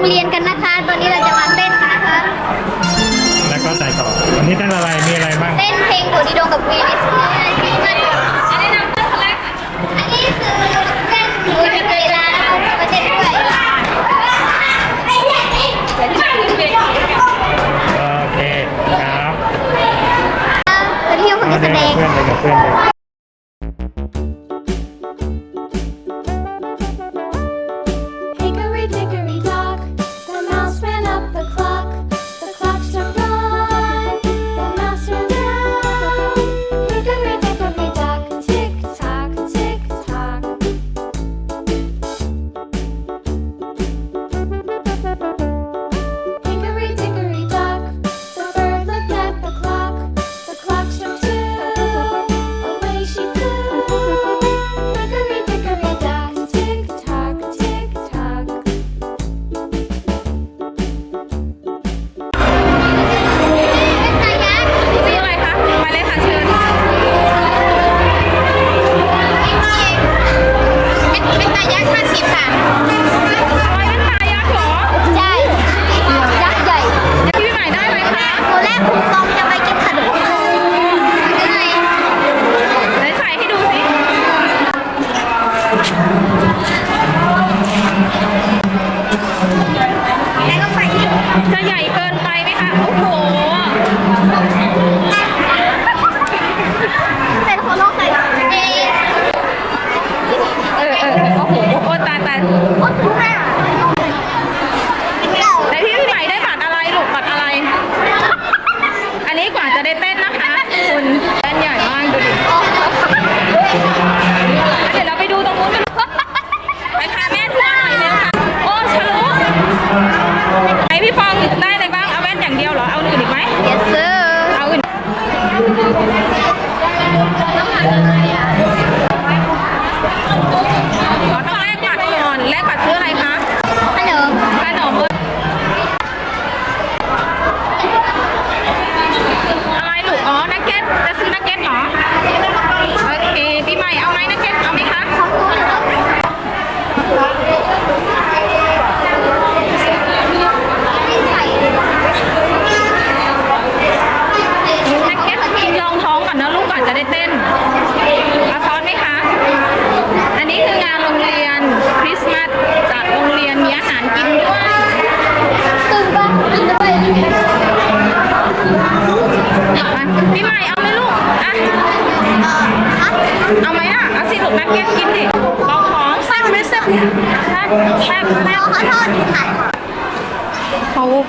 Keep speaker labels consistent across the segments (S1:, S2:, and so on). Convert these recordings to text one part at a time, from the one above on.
S1: งเรียนกันนะคะ ตอนนี้เราจะมาเต้นนะคะ
S2: แล้วก็ใจต่อวันนี้เต้นอะไรมีอะไรบ้าง
S1: เต้นเพลงโดดิโดกับวีเอสมาจาอันนี้นำเต้นคนแรกอันนี้คือเต้นหนูจะเวลามาเต้นด้วย
S2: โอเคครับ
S1: ไป
S2: เที่
S1: ย
S2: วคนเพื่อน
S3: ไป
S1: กับ
S3: เพื่อ
S1: น
S3: โอ๊ย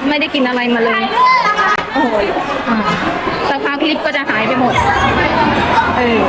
S3: ไม่ได้กินอะไรมาเลย โอ้โหอ่าสัก
S1: พค
S3: ลิปก็จะหายไปหมด เออ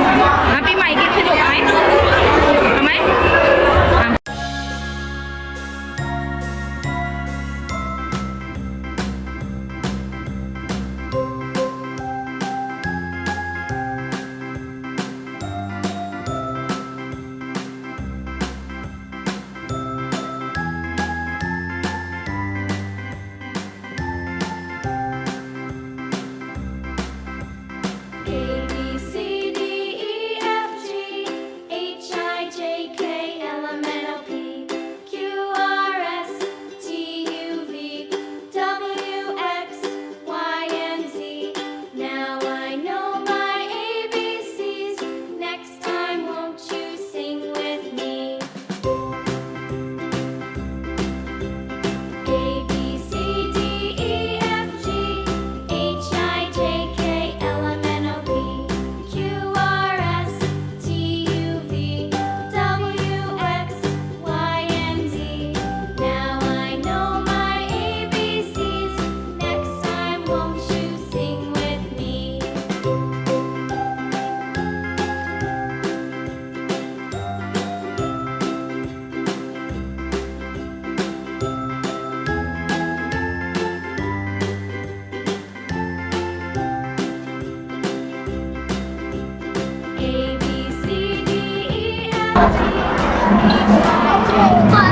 S3: Okay.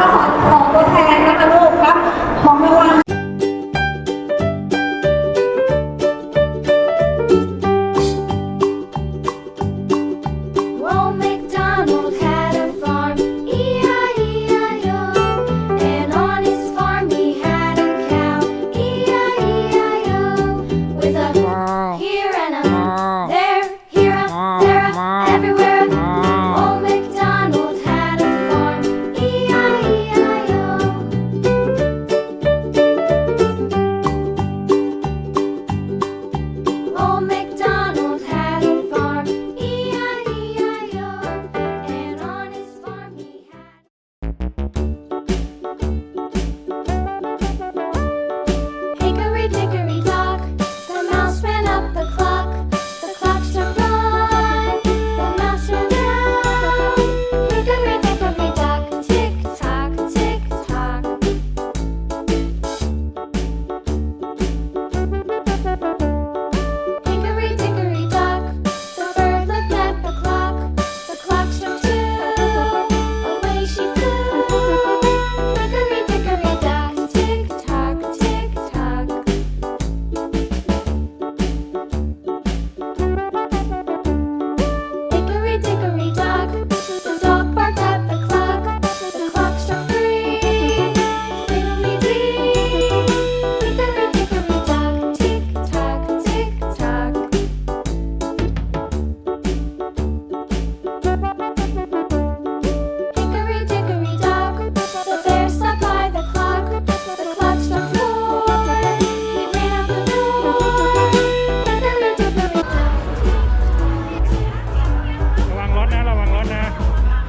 S3: นะ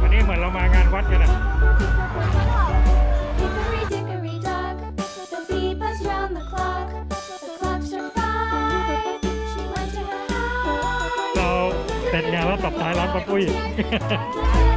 S4: วั
S5: นนี้เห
S2: มือนเรามางานวัดกันอะ
S6: Hickory dickory dock, the bee buzzed round the clock. The clock struck five. She went to her
S2: เรา house. เสร็จงานแล้วตับท้ายร้านปะปุ้ย Hickory